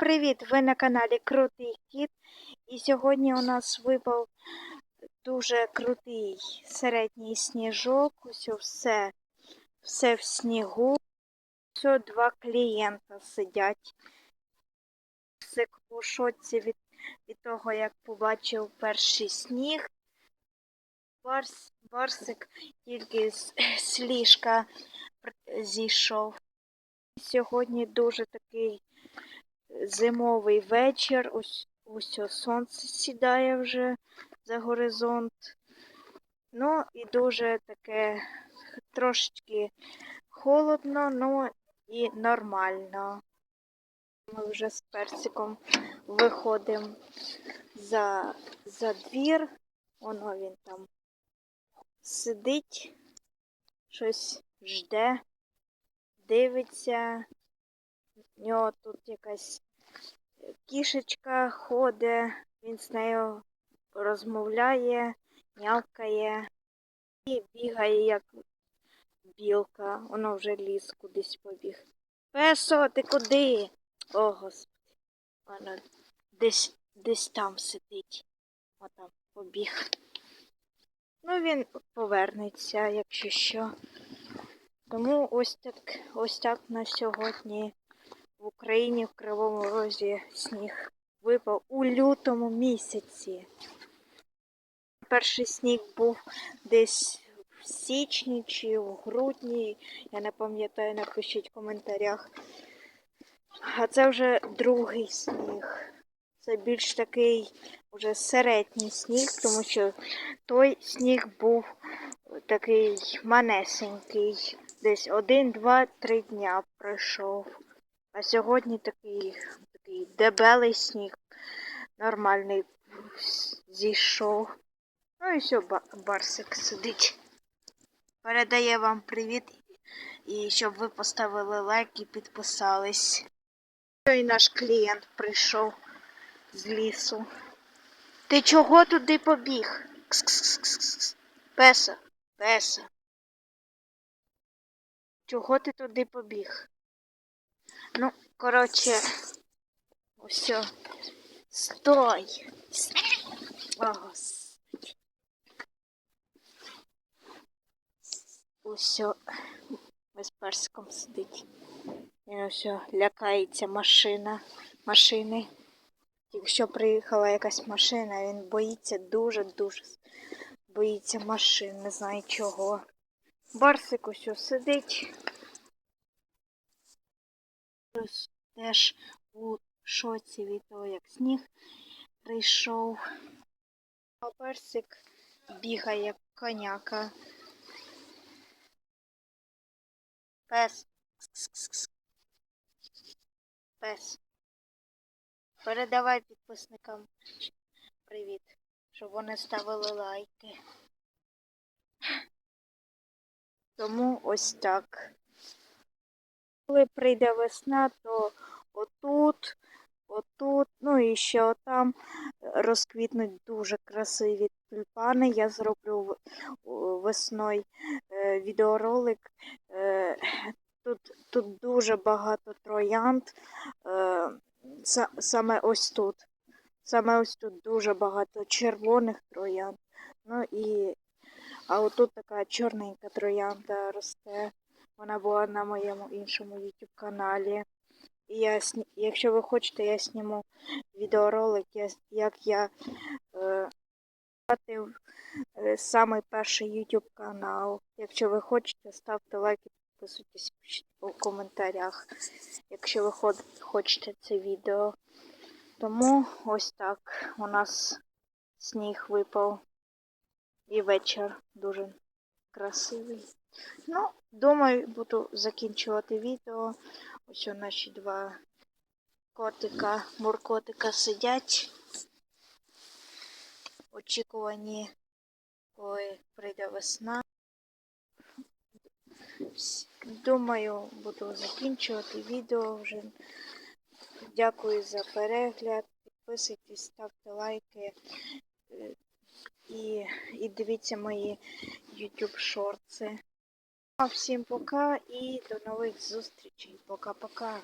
привіт! Ви на каналі Крутий Кіт. І сьогодні у нас випав дуже крутий середній сніжок. Ось все, все в снігу. Все два клієнта сидять. Барсик у шоці від, від того, як побачив перший сніг. Барс, Барсик тільки з, з ліжка зійшов. Сьогодні дуже такий зимовий вечір. Ось ось сонце сідає вже за горизонт. Ну і дуже таке трошечки холодно, ну і нормально. Ми вже з персиком виходимо за, за двір. Воно він там сидить, щось жде, дивиться. У нього тут якась кішечка ходить, він з нею розмовляє, нявкає і бігає, як білка. Воно вже ліс кудись побіг. Песо, ти куди? О, господи. Воно десь, десь там сидить. Отам побіг. Ну, він повернеться, якщо що. Тому ось так, ось так на сьогодні в Україні в Кривому Розі сніг випав у лютому місяці. Перший сніг був десь в січні чи в грудні. Я не пам'ятаю, напишіть в коментарях. А це вже другий сніг. Це більш такий уже середній сніг, тому що той сніг був такий манесенький. Десь один, два, три дня пройшов. А сьогодні такий, такий дебелий сніг, нормальний зійшов. Ну і все, Барсик сидить. Передає вам привіт і щоб ви поставили лайк і підписались. І наш клієнт прийшов з лісу. Ти чого туди побіг? Кс-кс-кс-кс. Песа, песа. Чого ти туди побіг? Ну, коротше, все. Стой. О. Ми з персиком сидить. Він все лякається машина. Машини. Якщо приїхала якась машина, він боїться дуже-дуже боїться машин, не знаю чого. Барсик усьо сидить. Ось теж у шоці від того, як сніг прийшов. А персик бігає як коняка. Пес. Пес. Передавай підписникам привіт, щоб вони ставили лайки. Тому ось так. Коли прийде весна, то отут, отут, ну і ще отам розквітнуть дуже красиві тюльпани. Я зроблю весною е, відеоролик. Е, Тут, тут дуже багато троянд. Е, Саме ось тут. Саме ось тут дуже багато червоних троянд. Ну і а отут така чорненька троянда росте. Вона була на моєму іншому YouTube каналі. І я, якщо ви хочете, я зніму відеоролик, як я е, е, самий перший YouTube канал. Якщо ви хочете, ставте лайк і підписуйтесь у коментарях, якщо ви хочете це відео. Тому ось так у нас сніг випав. І вечір дуже красивий. Ну, думаю, буду закінчувати відео. Ось у наші два котика, муркотика сидять. Очікувані, коли прийде весна. Думаю, буду закінчувати відео вже. Дякую за перегляд. Підписуйтесь, ставте лайки. Е, І, і дивіться мої YouTube шорти. Всім пока і до нових зустрічей. Пока-пока.